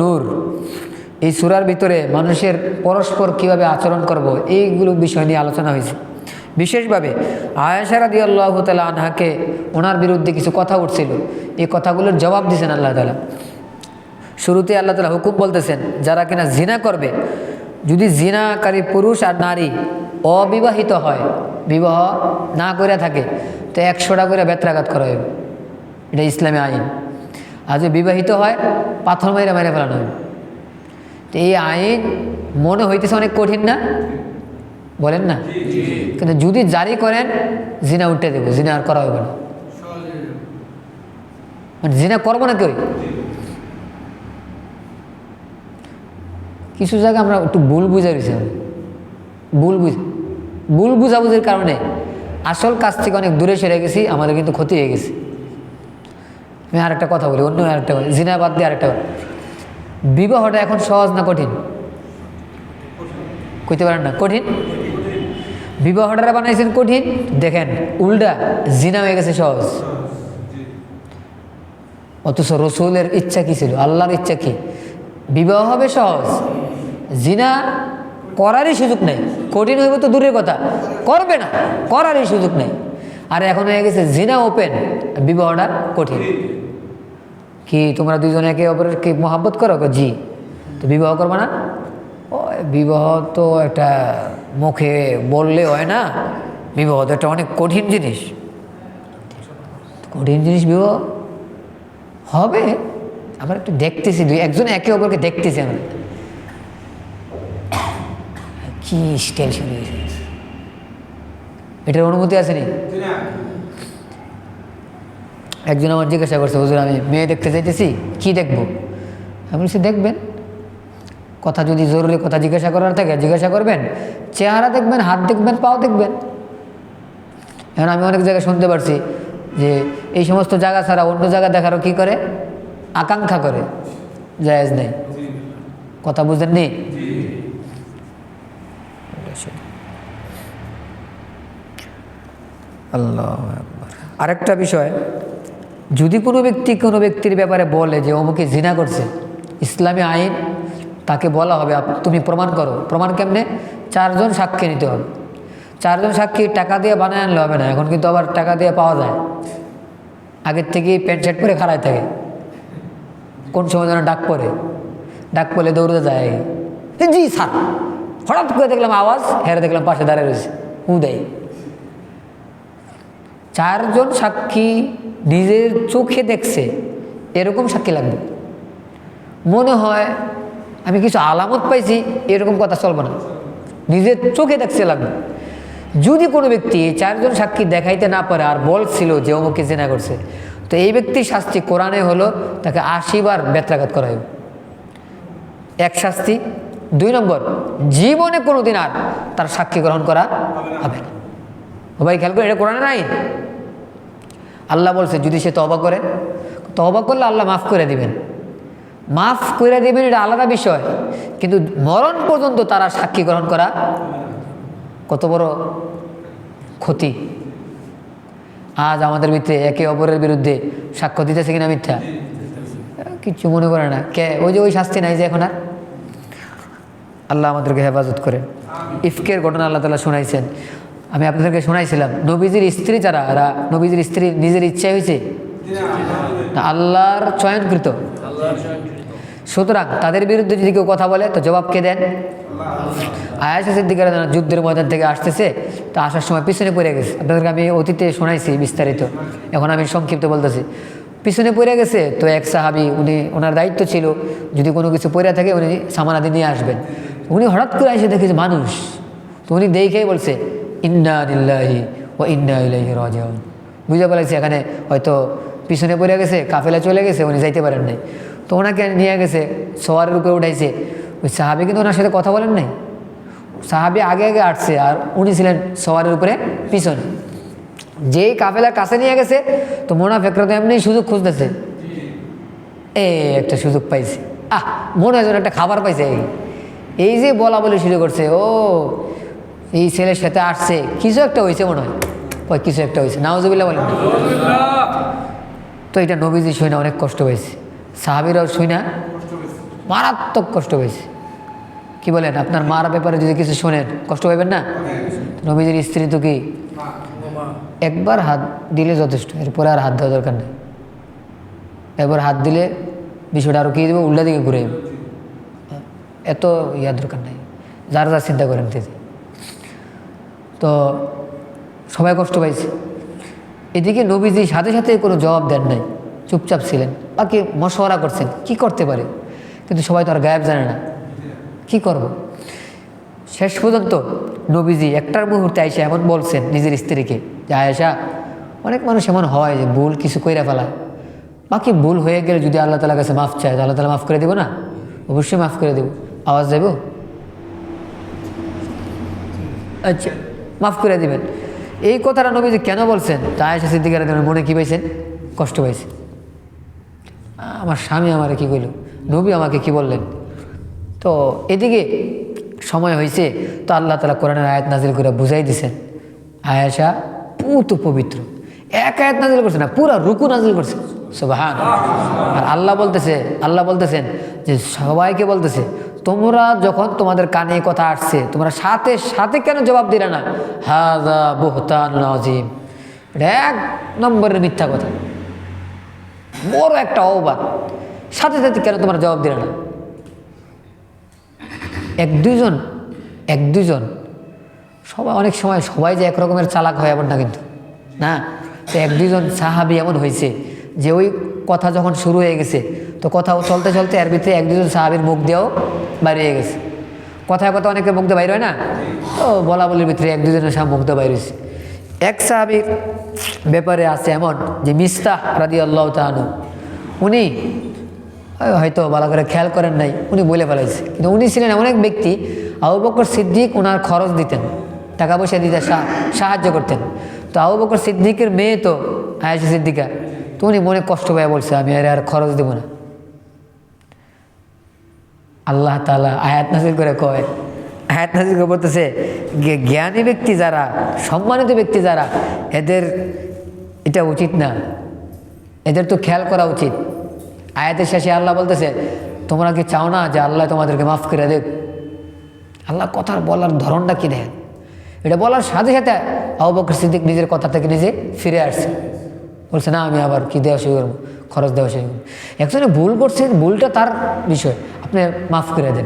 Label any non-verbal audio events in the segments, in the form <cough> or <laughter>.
নূর। এই সুরার ভিতরে মানুষের পরস্পর কীভাবে আচরণ করব, এইগুলো বিষয় নিয়ে আলোচনা হয়েছে। বিশেষভাবে আয়েশারাদি আল্লাহ তালা আনহাকে ওনার বিরুদ্ধে কিছু কথা উঠছিল। এই কথাগুলোর জবাব দিয়েছেন আল্লাহ তালা শুরুতে আল্লাহ তালা হুকুম বলতেছেন, যারা কিনা জিনা করবে, যদি জিনাকারী পুরুষ আর নারী অবিবাহিত হয়, বিবাহ না করে থাকে, তো একশোটা করে বেত্রাঘাত করা হবে এটা ইসলামী আইন। আর যদি বিবাহিত হয়, পাথর মাইরা মাইরে ফেলানো হয়। তো এই আইন মনে হইতেছে অনেক কঠিন না? বলেন না? কিন্তু যদি জারি করেন, জিনা উঠে দেবো, জিনা আর করা হবে না। মানে জিনা করব না কেউ কিছু জায়গায় আমরা একটু ভুল বুঝা রয়েছি ভুল বুঝ, ভুল বুঝাবুঝির কারণে আসল কাজ থেকে অনেক দূরে সেরে গেছি, আমাদের কিন্তু ক্ষতি হয়ে গেছে। আমি আরেকটা কথা বলি, অন্য আরেকটা বলি, জিনা বাদ দিয়ে আরেকটা বলি। বিবাহটা এখন সহজ না কঠিন? কইতে পারেন না, কঠিন? বিবাহটা বানাইছেন কঠিন, দেখেন, উল্টা জিনা হয়ে গেছে সহজ। অথচ রসুলের ইচ্ছা কি ছিল? আল্লাহর ইচ্ছা কি? বিবাহ হবে সহজ। জিনা করারই সুযোগ নেই। কঠিন হইব তো দূরের কথা। করবে না, করারই সুযোগ নেই। আর এখন হয়ে গেছে জিনা ওপেন, বিবাহটা কঠিন। কি তোমরা দুজনে একে অপরের কি মোহাব্বত করো? জি। তো বিবাহ করবে না? বিবাহ তো একটা মুখে বললে হয় না। বিবাহ তো একটা অনেক কঠিন জিনিস। কঠিন জিনিস বিবাহ? হবে। আমরা একটু দেখতেছি, দুই একজন একে অপরকে দেখতেছি আমরা। কি স্টাইল শুরু হয়েছে এটার অনুমতি আসেনি একজন আমার জিজ্ঞাসা করছে, হুজুর, আমি মেয়ে দেখতে চাইতেছি, কি দেখব? আমি বলছি, দেখবেন। কথা যদি জরুরি, কথা জিজ্ঞাসা করার থাকে, জিজ্ঞাসা করবেন। চেহারা দেখবেন, হাত দেখবেন, পাও দেখবেন। এখন আমি অনেক জায়গায় শুনতে পারছি যে এই সমস্ত জায়গা ছাড়া অন্য জায়গা দেখারও কি করে? আকাঙ্ক্ষা করে। জায়েজ নেই। কথা বুঝেন নি আল্লাহ আরেকটা বিষয় যদি কোনো ব্যক্তি কোনো ব্যক্তির ব্যাপারে বলে যে অমুকে জিনা করছে, ইসলামী আইন, তাকে বলা হবে তুমি প্রমাণ করো। প্রমাণ কেমনে? চারজন সাক্ষী নিতে হবে। চারজন সাক্ষী টাকা দিয়ে বানায় আনলে হবে না, এখন কিন্তু আবার টাকা দিয়ে পাওয়া যায়। আগের থেকেই প্যান্ট শার্ট পরে খাড়ায় থাকে। কোন সময় যেন ডাক পরে ডাক পড়লে দৌড়তে যায়। জি স্যার। হঠাৎ করে দেখলাম আওয়াজ, হেরে দেখলাম পাশে দাঁড়িয়ে রয়েছে। উদয় চারজন সাক্ষী নিজের চোখে দেখছে, এরকম সাক্ষী লাগবে। মনে হয় আমি কিছু আলামত পাইছি, এরকম কথা চলবে না। নিজের চোখে দেখছে লাগবে। যদি কোনো ব্যক্তি চারজন সাক্ষী দেখাইতে না পারে আর বলছিল যে অমুকে জেনা করছে, তো এই ব্যক্তির শাস্তি কোরআনে হলো তাকে আশিবার বেত্রাঘাত করা হবে এক শাস্তি। দুই নম্বর, জীবনে কোনো দিন আর তার সাক্ষী গ্রহণ করা হবে না। ভাই খেয়াল করে, এটা কোরআনে নাই আল্লাহ বলছে, যদি সে তবা করে তবা করলে আল্লাহ মাফ করে দিবেন। মাফ করে দিবেন এটা আলাদা বিষয়, কিন্তু মরণ পর্যন্ত তারা সাক্ষী গ্রহণ করা কত বড় ক্ষতি। আজ আমাদের ভিতরে একে অপরের বিরুদ্ধে সাক্ষ্য দিতেছে কিনা মিথ্যা? কিচ্ছু মনে করে না। কে? ওই যে ওই শাস্তি নাই যে এখন আর। আল্লাহ আমাদেরকে হেফাজত করে। ইফকের ঘটনা আল্লাহ তালা শোনাইছেন। আমি আপনাদেরকে শোনাইছিলাম, নবীজির স্ত্রী যারা, এরা নবীজির স্ত্রী নিজের ইচ্ছায় হয়েছে? আল্লাহর চয়নকৃত। সুতরাং তাদের বিরুদ্ধে যদি কেউ কথা বলে, তো জবাব কে দেন? আয়াসা সিদ্দিকার যুদ্ধের ময়দান থেকে আসতেছে, তো আসার সময় পিছনে পড়ে গেছে। আপনাদেরকে আমি অতীতে শোনাইছি বিস্তারিত। এখন আমি সংক্ষিপ্ত বলতেছি। পিছনে পড়ে গেছে, তো এক সাহাবি, উনি ওনার দায়িত্ব ছিল, যদি কোনো কিছু পড়ে থাকে, উনি সামানাদি নিয়ে আসবেন। উনি হঠাৎ করে এসে দেখেছে মানুষ, তো উনি দেখেই বলছে ইন্না নিল্লাহি ও ইন্না ইলাইহি রাজিউন বুঝে বলেছে এখানে হয়তো পিছনে পড়ে গেছে, কাফেলা চলে গেছে, উনি যাইতে পারেন নাই। তো ওনাকে নিয়ে গেছে সওয়ারের উপরে উঠাইছে। ওই সাহাবি কিন্তু ওনার সাথে কথা বলেন নাই। সাহাবি আগে আগে আসছে আর উনি ছিলেন সওয়ারের উপরে পিছনে। যেই কাফেলার কাছে নিয়ে গেছে, তো মোনাফেকরা তো এমনি সুযোগ খুঁজতেছে। এ, একটা সুযোগ পাইছে। আহ, মনে হয় একটা খাবার পাইছে। এই যে বলা বলে শুরু করছে, ও এই ছেলের সাথে আসছে, কিছু একটা হয়েছে মনে হয়। কয়, কিছু একটা হয়েছে নাওজবিল্লা বলেন। না তো এটা নবীজি শুনে অনেক কষ্ট হয়েছে সাহাবিরাও শুই না মারাত্মক কষ্ট পেয়েছে। কি বলেন, আপনার মার ব্যাপারে যদি কিছু শোনেন, কষ্ট পাবেন না? নবীজির স্ত্রী তো কি? একবার হাত দিলে যথেষ্ট, এরপরে আর হাত দেওয়া দরকার নেই। একবার হাত দিলে বিষয়টা আরও কী দেবে উল্টা দিকে ঘুরে এত ইয়ার দরকার নাই। যার যার চিন্তা করেন দিদি তো সবাই কষ্ট পাইছে। এদিকে নবীজি সাথে সাথে কোনো জবাব দেন নাই, চুপচাপ ছিলেন। বাকি মশওয়ারা করছেন, কি করতে পারে? কিন্তু সবাই তো আর গায়েব জানে না, কি করব? শেষ পর্যন্ত নবীজি একটার মুহূর্তে আয়সা এমন বলছেন নিজের স্ত্রীকে যে, আয়েশা, অনেক মানুষ এমন হয় যে ভুল কিছু কইরা ফেলায়। বাকি ভুল হয়ে গেলে যদি আল্লাহ তালার কাছে মাফ চায় আল্লাহ তালা মাফ করে দেবো না? অবশ্যই মাফ করে দেবো। আওয়াজ দেবো? আচ্ছা মাফ করে দিবেন। এই কথাটা নবীজি কেন বলছেন? তা আয়েশা সিদ্দিকার মনে কী পাইছেন? কষ্ট পাইছে। আমার স্বামী আমারে কি কইল? নবী আমাকে কি বললেন? তো এদিকে সময় হয়েছে তো আল্লাহ তালা কোরআনের আয়াত নাজিল করে বুঝাই দিছেন। আয়েশা পুত পবিত্র। এক আয়াত নাজিল করছে না, পুরা রুকু নাজিল করছে। সুবহান আর আল্লাহ বলতেছে, আল্লাহ বলতেছেন যে সবাইকে বলতেছে, তোমরা যখন তোমাদের কানে কথা আসছে, তোমরা সাথে সাথে কেন জবাব দিলে না? হাজা বুহতান নাজিম এটা এক নম্বরের মিথ্যা কথা। বড় একটা অবাদ সাথে সাথে কেন তোমার জবাব দিলে না? এক দুজন এক দুজন সবাই, অনেক সময় সবাই যে এক রকমের চালাক হয় এমন না কিন্তু। না, তো এক দুজন সাহাবি এমন হয়েছে যে ওই কথা যখন শুরু হয়ে গেছে, তো কথা চলতে চলতে এর ভিতরে এক দুজন সাহাবির মুখ দিয়েও বাইরে গেছে। কথায় কথা অনেকের মুখ দিয়ে বাইরে হয় না? তো বলা বলির ভিতরে এক দুজনের সাহা মুখ দিয়ে বাইরে হয়েছে। এক সাহাবির ব্যাপারে আছে এমন যে মিস্তাহ রাদি আল্লাহ তাহানু উনি হয়তো ভালো করে খেয়াল করেন নাই, উনি বলে ফেলাইছে। কিন্তু উনি ছিলেন এমন এক ব্যক্তি, আবু বকর সিদ্দিক ওনার খরচ দিতেন, টাকা পয়সা দিতে সাহায্য করতেন। তো আবু বকর সিদ্দিকের মেয়ে তো আয়েশা সিদ্দিকা তো উনি মনে কষ্ট পেয়ে বলছে, আমি আর আর খরচ দেবো না। আল্লাহ তালা আয়াত নাজির করে কয়, আয়াত নাজির করে বলতেছে জ্ঞানী ব্যক্তি যারা, সম্মানিত ব্যক্তি যারা, এদের এটা উচিত না। এদের তো খেয়াল করা উচিত। আয়াতের শেষে আল্লাহ বলতেছে, তোমরা কি চাও না যে আল্লাহ তোমাদেরকে মাফ করে দেখ আল্লাহ কথার বলার ধরনটা কি দেখেন? এটা বলার সাথে সাথে আবু বকর সিদ্দিক নিজের কথা থেকে নিজে ফিরে আসছে। বলছে, না, আমি আবার কী দেওয়া শুরু করব? খরচ দেওয়া শুরু করব? একজনে ভুল করছে, ভুলটা তার বিষয়। আপনি মাফ করে দেন।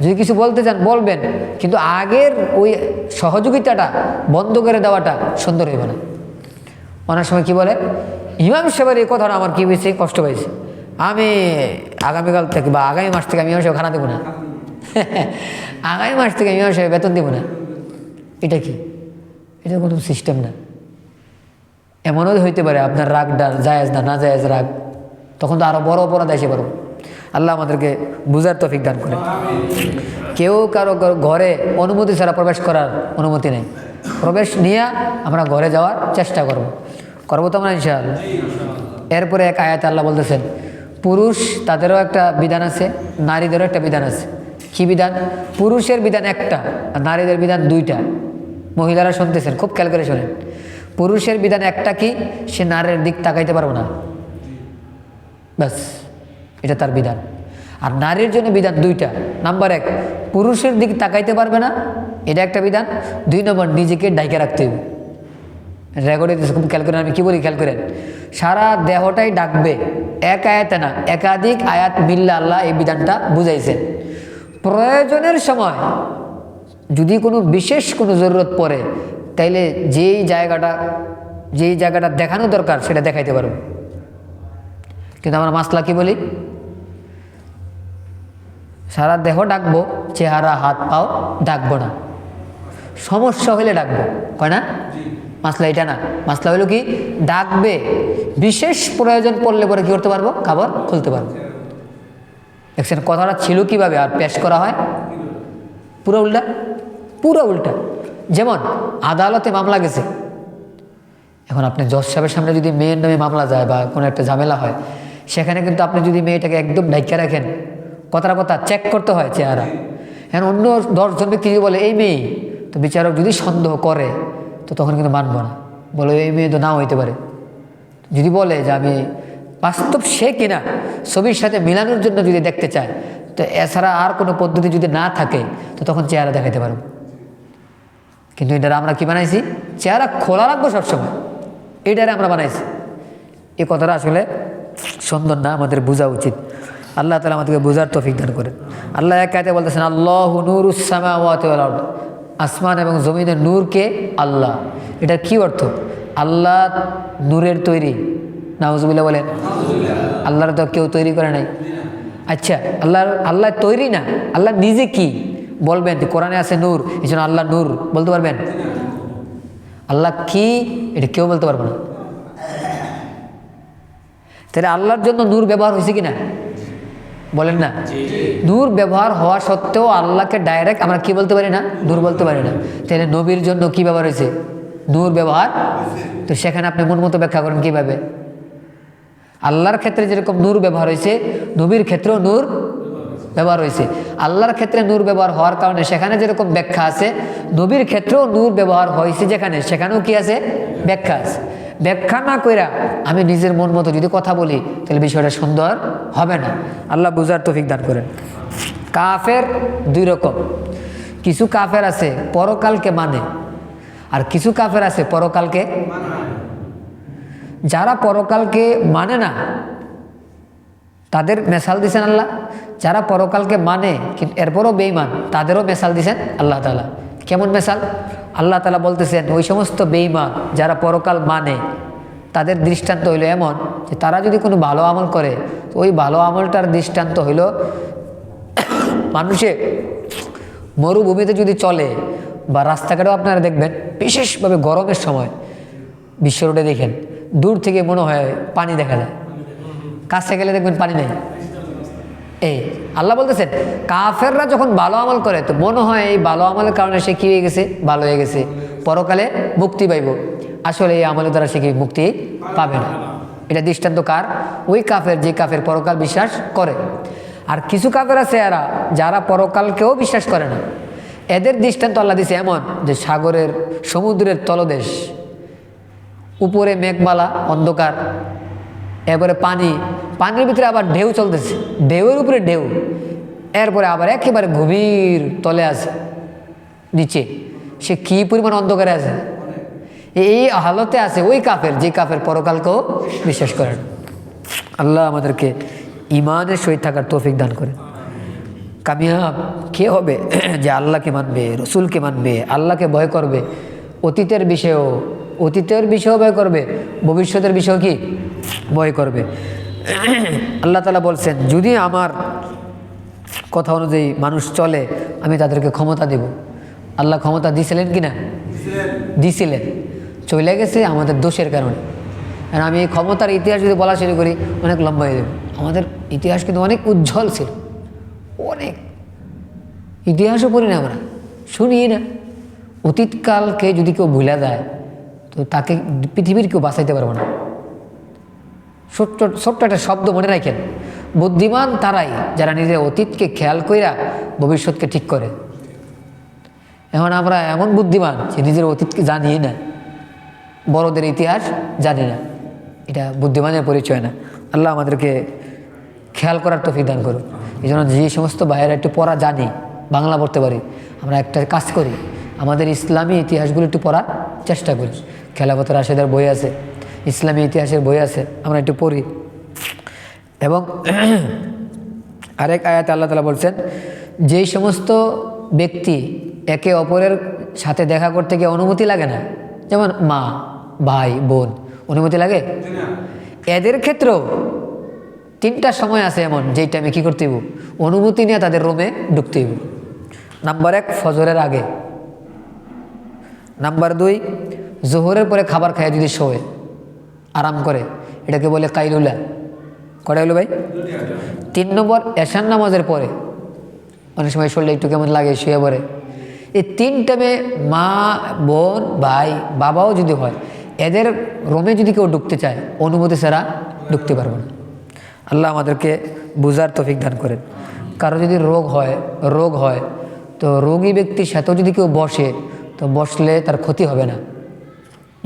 যদি কিছু বলতে চান, বলবেন। কিন্তু আগের ওই সহযোগিতাটা বন্ধ করে দেওয়াটা সুন্দর হইবে না। অনেক সময় কি বলে, ইমাম সাহেবের এই কথাটা আমার কী হয়েছে কষ্ট পেয়েছে আমি আগামীকাল থেকে বা আগামী মাস থেকে আমি ইমাম সাহেব খানা দেবো না। <laughs> আগামী মাস থেকে ইমাম সাহেব বেতন দেবো না। এটা কি? এটা কোনো সিস্টেম না। এমনও হইতে পারে, আপনার রাগটা জায়েজ না না জায়েজ রাগ, তখন তো আরও বড় অপরাধ এসে পারব আল্লাহ আমাদেরকে বুঝার তফিক দান করে কেউ কারও ঘর- অনুমতি ছাড়া প্রবেশ করার অনুমতি নেই। প্রবেশ নিয়ে আমরা ঘরে যাওয়ার চেষ্টা করব। করব তো আমরা ইনশাআল্লাহ। এরপরে এক আয়াত আল্লাহ বলতেছেন, পুরুষ তাদেরও একটা বিধান আছে, নারীদেরও একটা বিধান আছে। কি বিধান? পুরুষের বিধান একটা, আর নারীদের বিধান দুইটা। মহিলারা শুনতেছেন, খুব শোনেন। পুরুষের বিধান একটা কি? সে নারীর দিক তাকাইতে পারব না। ব্যাস, এটা তার বিধান। আর নারীর জন্য বিধান দুইটা। নাম্বার এক, পুরুষের দিক তাকাইতে পারবে না, এটা একটা বিধান। দুই নম্বর, নিজেকে ডাইকে রাখতে হবে। রেকর্ডে খেয়াল করেন, আমি কী বলি, খেয়াল করেন। সারা দেহটাই ডাকবে, এক আয়াতে না, একাধিক আয়াত মিল্লা আল্লাহ এই বিধানটা বুঝাইছেন। প্রয়োজনের সময় যদি কোনো বিশেষ কোনো জরুরত পড়ে তাইলে যেই জায়গাটা যেই জায়গাটা দেখানো দরকার সেটা দেখাইতে পারব কিন্তু আমরা মাসলা কি বলি? সারা দেহ ডাকবো চেহারা হাত পাও ডাকবো না। সমস্যা হলে ডাকবো কয় না? মাসলা এটা না। মাসলা হলো কি? ডাকবে। বিশেষ প্রয়োজন পড়লে পরে কি করতে পারব? খাবার খুলতে পারব। দেখছেন কথাটা ছিল কীভাবে? আর পেশ করা হয়? পুরো উল্টা? পুরো উল্টা। যেমন আদালতে মামলা গেছে। এখন আপনি জজ সাহেবের সামনে যদি মেয়ের নামে মামলা যায় বা কোনো একটা ঝামেলা হয়, সেখানে কিন্তু আপনি যদি মেয়েটাকে একদম ডাইকা রাখেন, কথাটা কথা চেক করতে হয় চেহারা। এখন অন্য দশজন ব্যক্তি যদি বলে, এই মেয়ে। তো বিচারক যদি সন্দেহ করে, তো তখন কিন্তু মানব না। বলে, এই মেয়ে তো নাও হইতে পারে। যদি বলে যে, আমি বাস্তব সে কিনা, ছবির সাথে মিলানোর জন্য যদি দেখতে চায়, তো এছাড়া আর কোনো পদ্ধতি যদি না থাকে, তো তখন চেহারা দেখাতে পারব। কিন্তু এটার আমরা কি বানাইছি? চেহারা খোলা রাখব সবসময়। এটারে আমরা বানাইছি। এ কথাটা আসলে সুন্দর না, আমাদের বোঝা উচিত। আল্লাহ তালা আমাদেরকে বোঝার তফিক দান করেন। আল্লাহ এক কায়তে বলতেছেন, আল্লাহ নূর আসমান এবং জমিনের নূরকে আল্লাহ। এটার কি অর্থ? আল্লাহ নূরের তৈরি। নাউজুবিল্লাহ বলেন, আল্লাহর তো কেউ তৈরি করে নাই। আচ্ছা আল্লাহর, আল্লাহ তৈরি না, আল্লাহ নিজে কি? বলবেন যে কোরআনে আছে নূর এই জন্য আল্লাহ নূর বলতে পারবেন? আল্লাহ কি? এটা কেউ বলতে পারবে না। তাহলে আল্লাহর জন্য নূর ব্যবহার হয়েছে কি না। বলেন না নূর ব্যবহার হওয়া সত্ত্বেও আল্লাহকে ডাইরেক্ট আমরা কি বলতে পারি না? নূর বলতে পারি না। তাহলে নবীর জন্য কি ব্যবহার হয়েছে? নূর ব্যবহার? তো সেখানে আপনি মন মতো ব্যাখ্যা করেন কীভাবে? আল্লাহর ক্ষেত্রে যেরকম নূর ব্যবহার হয়েছে নবীর ক্ষেত্রেও নূর ব্যবহার হয়েছে। আল্লাহর ক্ষেত্রে নূর ব্যবহার হওয়ার কারণে সেখানে যেরকম ব্যাখ্যা আছে, নবীর ক্ষেত্রেও নূর ব্যবহার হয়েছে যেখানে, সেখানেও কি আছে? ব্যাখ্যা আছে। ব্যাখ্যা না কইরা আমি নিজের মন মতো যদি কথা বলি, তাহলে বিষয়টা সুন্দর হবে না। আল্লাহ বুঝার তৌফিক দান করেন। কাফের দুই রকম। কিছু কাফের আছে, পরকালকে মানে। আর কিছু কাফের আছে, পরকালকে যারা পরকালকে মানে না তাদের মেশাল দিছেন আল্লাহ। যারা পরকালকে মানে কিন্তু এরপরও বেইমান তাদেরও মেশাল দিছেন আল্লাহ তালা কেমন মেশাল? আল্লাহ তালা বলতেছেন, ওই সমস্ত বেইমান যারা পরকাল মানে তাদের দৃষ্টান্ত হইল এমন যে তারা যদি কোনো ভালো আমল করে ওই ভালো আমলটার দৃষ্টান্ত হইল <coughs> মানুষে মরুভূমিতে যদি চলে, বা রাস্তাঘাটেও আপনারা দেখবেন, বিশেষভাবে গরমের সময়, বিশ্ব রোডে দেখেন, দূর থেকে মনে হয় পানি দেখা যায়। কাছে গেলে দেখবেন পানি নেই। এই, আল্লাহ বলতেছেন, কাফেররা যখন ভালো আমল করে, তো মনে হয় এই ভালো আমলের কারণে সে কী হয়ে গেছে? ভালো হয়ে গেছে। পরকালে মুক্তি পাইব। আসলে এই আমলের দ্বারা সে কি মুক্তি পাবে না। এটা দৃষ্টান্ত কার? ওই কাফের, যে কাফের পরকাল বিশ্বাস করে। আর কিছু কাফের আছে এরা, যারা পরকালকেও বিশ্বাস করে না। এদের দৃষ্টান্ত আল্লাহ দিছে এমন যে সাগরের, সমুদ্রের তলদেশ, উপরে মেঘমালা, অন্ধকার। এরপরে পানি, পানির ভিতরে আবার ঢেউ চলতেছে। ঢেউয়ের উপরে ঢেউ। এরপরে আবার একেবারে গভীর তলে আছে, নিচে। সে কী পরিমাণ অন্ধকারে আছে? এই হালতে আছে ওই কাফের, যে কাফের পরকালকেও বিশ্বাস করেন আল্লাহ আমাদেরকে ইমানের সহিত থাকার তৌফিক দান করে। কামিয়াব, কে হবে <clears throat> যে আল্লাহকে মানবে, রসুলকে মানবে, আল্লাহকে ভয় করবে? অতীতের বিষয়েও অতীতের বিষয়েও ভয় করবে, ভবিষ্যতের বিষয়েও কি? ভয় করবে। আল্লাহ তালা বলছেন যদি আমার কথা অনুযায়ী মানুষ চলে আমি তাদেরকে ক্ষমতা দেব। আল্লাহ ক্ষমতা দিছিলেন কি না দিছিলেন। চলে গেছে আমাদের দোষের কারণে। আর আমি এই ক্ষমতার ইতিহাস যদি বলা শুরু করি অনেক লম্বা হয়ে যাবে। আমাদের ইতিহাস কিন্তু অনেক উজ্জ্বল ছিল। অনেক। ইতিহাসও পড়ি না আমরা। শুনি না। অতীতকালকে যদি কেউ ভুলে দেয় তো তাকে পৃথিবীর কেউ বাঁচাইতে পারব না। ছোট্ট ছোট্ট একটা শব্দ মনে রাখেন। বুদ্ধিমান তারাই যারা নিজের অতীতকে খেয়াল কইরা ভবিষ্যৎকে ঠিক করে। এখন আমরা এমন বুদ্ধিমান যে নিজের অতীতকে জানিয়ে না, বড়দের ইতিহাস জানি না। এটা বুদ্ধিমানের পরিচয় না। আল্লাহ আমাদেরকে খেয়াল করার তো দান করুন এই জন্য যে সমস্ত বাইরে একটু পড়া জানি, বাংলা পড়তে পারি, আমরা একটা কাজ করি। আমাদের ইসলামী ইতিহাসগুলো একটু পড়ার চেষ্টা করি। খেলাপথ রাশেদের বই আছে ইসলামী ইতিহাসের বই আছে, আমরা একটু পড়ি। এবং <clears throat> আরেক আয়াত আল্লাহ তালা বলছেন, যেই সমস্ত ব্যক্তি একে অপরের সাথে দেখা করতে গিয়ে অনুমতি লাগে না, যেমন মা, ভাই, বোন, অনুমতি লাগে? এদের ক্ষেত্রেও তিনটা সময় আছে এমন, যেই টাইমে কী করতে অনুমতি নিয়ে তাদের রুমে ঢুকতেইব নাম্বার এক, ফজরের আগে। নাম্বার দুই, জোহরের পরে খাবার খায় যদি শোয়। আরাম করে। এটাকে বলে কাইলুলা। কটা হলো ভাই? তিন নম্বর এশান নামাজের পরে। অনেক সময় শরীরে একটু কেমন লাগে, শুয়ে পড়ে। এই তিন টাইমে মা, বোন, ভাই, বাবাও যদি হয়, এদের রোমে যদি কেউ ঢুকতে চায়, অনুমতি ছাড়া ঢুকতে পারব না। আল্লাহ আমাদেরকে বুঝার তফিক দান করেন। কারও যদি রোগ হয় রোগ হয়, তো রোগী ব্যক্তির সাথেও যদি কেউ বসে, তো বসলে তার ক্ষতি হবে না।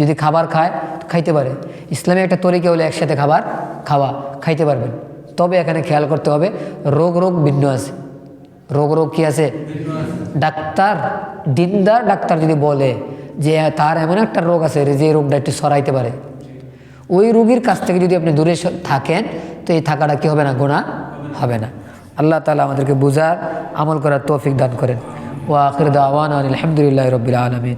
যদি খাবার খায়, খাইতে পারে। ইসলামে একটা তরিকা হলে একসাথে খাবার খাওয়া, খাইতে পারবেন। তবে এখানে খেয়াল করতে হবে, রোগ রোগ ভিন্ন আছে। রোগ রোগ কি আছে? ডাক্তার, দিনদার ডাক্তার যদি বলে যে তার এমন একটা রোগ আছে যে রোগটা একটু সরাইতে পারে। ওই রোগীর কাছ থেকে যদি আপনি দূরে থাকেন, তো এই থাকাটা কি হবে না? গোনা হবে না। আল্লাহ তালা আমাদেরকে বুঝার, আমল করার তৌফিক দান করেন। ও আখির দাওয়ান আলহামদুলিল্লাহ রবিল আলমিন।